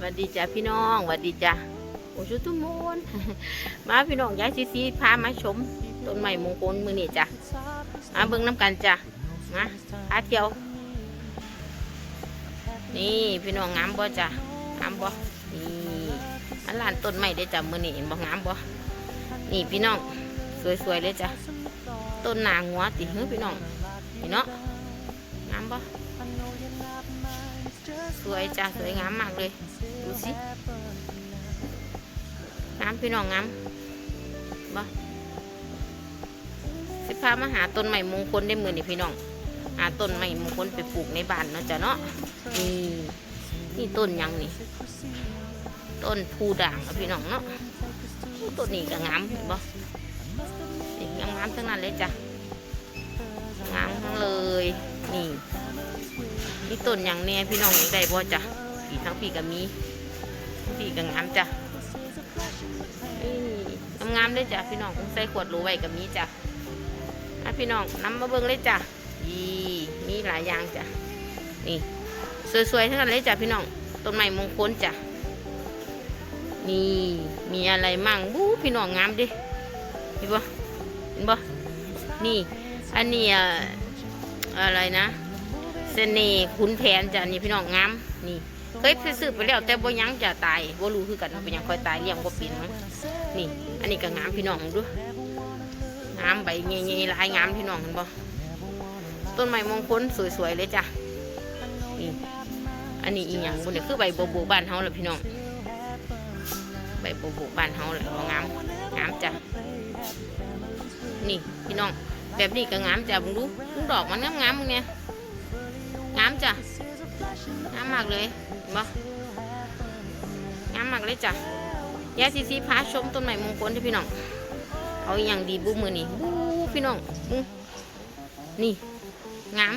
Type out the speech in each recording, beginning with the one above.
สวัสดีจ้ะพี่น้องสวัสดีจ้ะโอ้ชุดทุกมนมาพี่น้องย้ายซีซีพามาชมต้นไม้มงคลมือนี่จ้ะมาเบิ่งน้ำกันจ้ะมาพาเที่ยว นี่พี่น้องงามบ่จ้ะงามบ่นี่อันลานต้นไม้ได้จ้ะมือนี่เห็นบ่งามบ่นี่พี่น้องสวยๆเลยจ้ะต้นนางหัวติหื้อพี่น้องนี่เนาะงามบ่สวยจ้ะสวยงามมากเลย ดูสิงามพี่น้องงามบ่สิพามาหาต้นใหม่มงคลได้มือนี่พี่น้อง หาต้นใหม่มงคลไปปลูกในบ้านเนาะจ้ะเนาะนี่นี่ต้นหยังนี่ ต้นพูด่างอะพี่น้องเนาะต้นนี้ก็งามเห็นบ่นี่งามงามๆทั้งนั้นเลยจ้ะงามทั้งเลย นี่นี่ต้นอย่างแน่พี่น้องอยากได้บ่จ้ะปีทั้งปีก็มี ปีก็งามจ้ะงามเลยจ้ะพี่น้องใส่ขวดโหลไว้ก็มีจ้ะอะพี่น้องน้ำมาเบิ่งเลยจ้ะยีมีหลายอย่างจ้ะนี่สวยๆทั้งนั้นเลยจ้ะพี่น้องต้นไม้มงคลจ้ะนี่มีอะไรมั่งบู๊พี่น้องงามดิเห็นบ่เห็นบ่นี่อันนี้อะอะไรนะเสน่ห์ขุนแผนจ้ะนี่พี่น้องงามนี่ เคยไปซื้อไปแล้วแต่บ่ยังจะตายบ่รู้คือกันเป็นยังค่อยตายเลี้ยงบ่เป็นมั้งนี่ อันนี้ก็งามพี่น้องดูงามใบเงี้ยๆลายงามพี่น้องเห็นบ่ต้นไม้มงคลสวยๆเลยจ้ะนี่อันนี้อีหยังบ่เนี่ยคือใบโบโบบ้านเฮาแหละพี่น้องใบโบโบบ้านเฮาแหละงามงามจ้ะนี่พี่น้องแบบนี้ก็งามจ้ะมึงดูมึงดอกมันงามๆมึงเนี่ยงามจ้ะ งามมากเลยเห็นบ่งามมากเลยจ้ะยาซีซีพาชมต้นไม้มงคลที่พี่น้อง เอาอย่างดีบุมือนี่บูพี่น้องมึงนี่งาม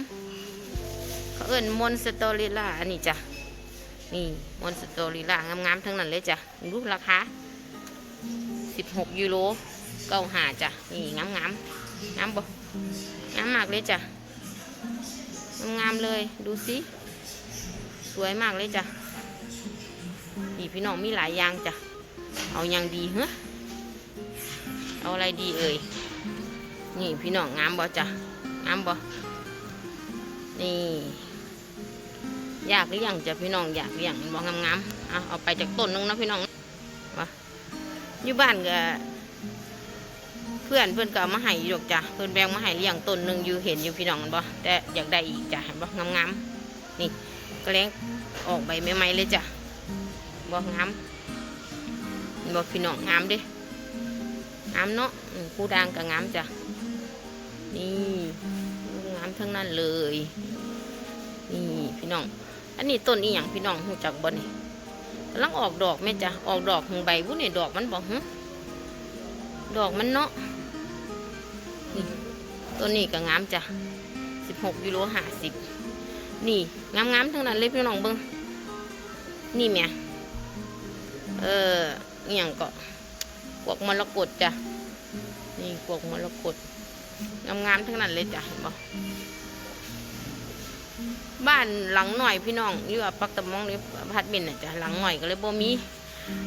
เขาเอิ้นมอนสตอริล่าอันนี้จ้ะ นี่มอนสตอริล่างามๆทั้งนั้นเลยจ้ะดูราคา16ยูโรเก้าหาจ้ะ นี่งามๆงามบ่งามมากเลยจ้ะ งามเลยดูสิ สวยมากเลยจ้ะนี่พี่น้องมีหลายอย่างจ้ะ เอาอย่างดีเหรอเอาอะไรดีเอ่ย นี่พี่น้องงามบ่จ้ะ งามบ่นี่ อยากหรือยังจ้ะพี่น้องอยากหรือยังบ่งามๆเอาเอาไปจากต้นนึงนะพี่น้องมาอยู่บ้านก็เพื่อนเพื่อนก็เอามาให้ดอกจ้ะ เพื่อนแบงมาให้เลี้ยงต้นหนึ่งอยู่เห็นอยู่พี่น้องบ่แต่อยากได้อีกจ้ะเห็นบ่งามๆนี่ ก็แรงออกใบใหม่ๆเลยจ้ะบ่งามเห็นบ่พี่น้องงามด้งามเนาะผู้ดังก็งามจ้ะนี่งามทั้งนั้นเลย นี่พี่น้อง อันนี้ต้นอีหยังพี่น้องหูจักบ่นี่กำลังออกดอกแม่จ้ะออกดอกหงใบวุ้นนี่ดอกมันบ่หึดอกมันเนาะนี่ตัวนี้ก็งามจ้ะสิบหกยูโรห้าสิบ นี่งามๆทั้งนั้นเลยพี่น้องเบิ้งนี่แม่เอออย่างก็กวกมรกตจ้ะนี่กวกมรกตงามๆทั้งนั้นเลยจ้ะเห็นบ่บ้านหลังหน่อยพี่น้องอยู่ว่าปักตะมองนี่อพาร์ตเมนน่ะจ้ะหลังหน่อยก็เลยบ่มี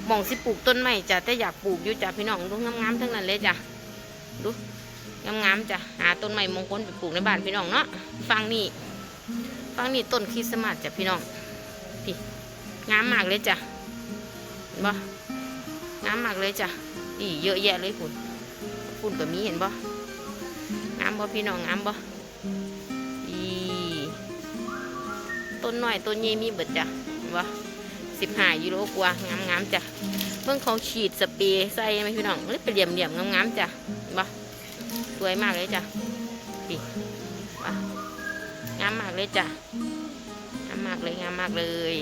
มองสิปลูกต้นไม้จ้ะแต่อยากปลูกอยู่จ้ะพี่น้องดูงามงามๆทั้งนั้นเลยจ้ะดูงามๆจ้ะหาต้นไม้มงคลไปปลูกในบ้านพี่น้องเนาะฟังนี่ ฟังนี่ต้นคริสต์มาสจ้ะพี่น้องพี่งามมากเลยจ้ะเห็นบ่งามมากเลยจ้ะอีเยอะแยะเลยฝุ่นฝุ่นก็มีเห็นบ่งามบ่พี่น้องงามบ่อีต้นน้อยต้นใหญ่มีเบิดจ้ะเห็นบ่สิบห้ายูโรกว่างามๆจ้ะเบิ่งเขาฉีดสเปรย์ใส่ไหมพี่น้องเลยเป็นเหลี่ยมๆงามๆจ้ะเห็นบ่สวยมากเลยจ้ะดิว้า งามมากเลยจ้ะงามมากเลยงามมากเลย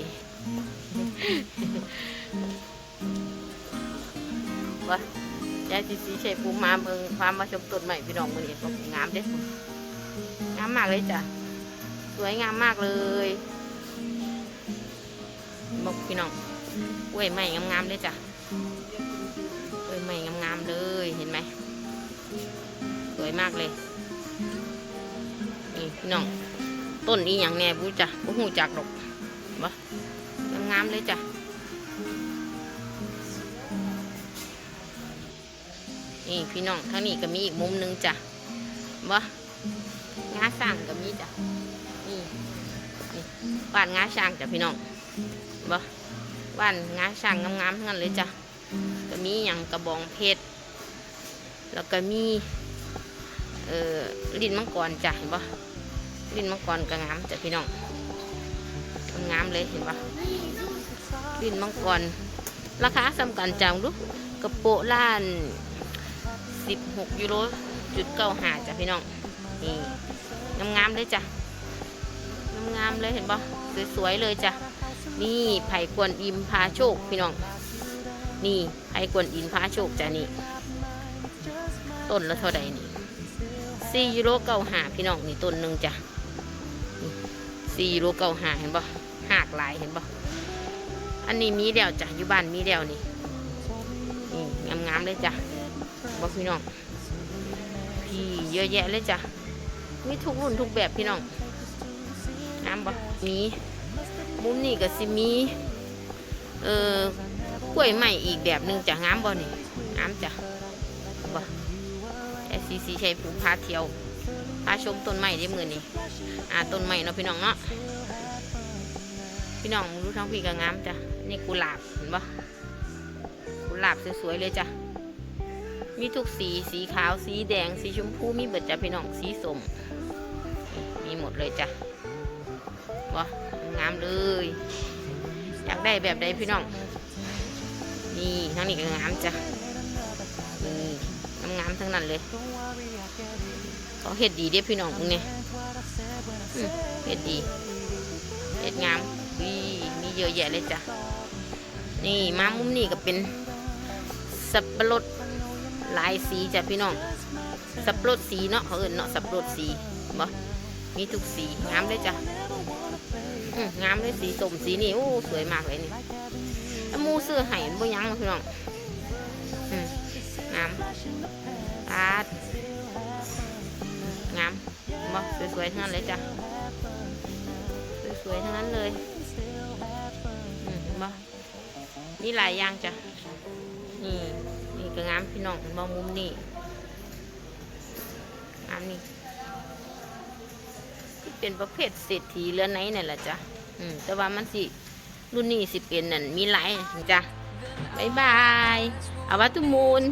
ว้ายายซีซีใช้ภูมิมาเมืองความมาชมต้นใหม่พี่น้องมือนี้ก็งามเด้งามมากเลยจ้ะสวยงามมากเลยบอกพี่น้องกล้วยใหม่งามๆเลยจ้ะกล้วยใหม่งามๆเลยเห็นไหมสวยมากเลยนี่พี่น้อง ต้นอีหยังแน่บูจ่ะบูหูจักดอกบ่งามเลยจ้ะนี่พี่น้องทางนี้ก็มีอีกมุมหนึ่งจ้ะบ่งาช่างก็มีจ้ะนี่นี่บ้านงาช่างจ้ะพี่น้องบ่บ้านงาช่างงามๆทั้งนั้นเลยจ้ะก็มีอย่างกระบองเพชรแล้วก็มีเอ่อลิ้นมังกรจ้ะเห็นบ่ ลิ้นมังกรก็งามจ้ะพี่น้องงามเลยเห็นบ่ลิ้นมังกร ราคาสำคัญจังดูกระโปะล้าน 16 ยูโรจุดเก้าหาจ้ะพี่น้องนี่งามๆเลยจ้ะงามๆเลยเห็นปะสวยๆเลยจ้ะนี่ไผ่กวนอิมพาโชคพี่น้อง นี่ไผ่กวนอิมพาโชคจ้ะนี่ต้นละเท่าใดนี่สี่ยูโรเก้าหาพี่น้องนี่ต้นหนึ่งจ้ะ สี่ยูโรเก้าหาเห็นปะหากหลายเห็นปะอันนี้มีเดียวจ้ะอยู่บ้านมีเดียวนี่นี่งามๆเลยจ้ะบอกพี่น้องพี่เยอะแยะเลยจ้ะมีทุกรุ่นทุกแบบพี่น้องงามบ่มีมุมนี้ก็สิมีเอ่อกล้วยใหม่อีกแบบหนึ่งจ้ะงามบ่นี่งามจ้ะบ่แอซีซีชัยภูมิพาเที่ยว พาชมต้นไม้ได้มือนี่อ่าต้นไม้เนาะพี่น้องเนาะพี่น้องรู้ทั้งพี่ก็งามจ้ะนี่กุหลาบเห็นปะกุหลาบสวยๆเลยจ้ะมีทุกสีสีขาวสีแดงสีชมพูมีเบิดจ้ะพี่น้องสีส้มมีหมดเลยจ้ะวะงามเลย อยากได้แบบใดพี่น้องนี่ทั้งนี้ก็งามจ้ะนี่ งามๆทั้งนั้นเลยเขาเห็ดดีเด้อพี่น้องมึงเนี่ยอืมเห็ดดีเห็ดงามวีมีเยอะแยะเลยจ้ะนี่มามุมนี้ก็เป็นสับปะรดหลายสีจ้ะพี่น้อง สับปะรดสีเนาะเขาเอินเนาะสับปะรดสีบ่มีทุกสีงามเลยจ้ะอืมงามเลยสีส้มสีนี่โอ้สวยมากเลยนี่แล้วหมูเสื้อไห่มันบ่ยั้งมาพี่น้องอืมงาม วยๆทั้งนั้นเลยจ้ะสวยๆทั้งนั้นเลยอืมเห็นบ่มีหลายอย่างจ้ะนี่นี่ก็งามพี่น้องเห็นบ่มุมนี่งามนี่ที่เป็นประเภทเศรษฐีเรือไหนนั่แหละจ้ะอืมแต่ว่ามันสิรุ่นนี้สิเป็นนั่นมีหลายจ้ะบายบายเอาวัตุมูล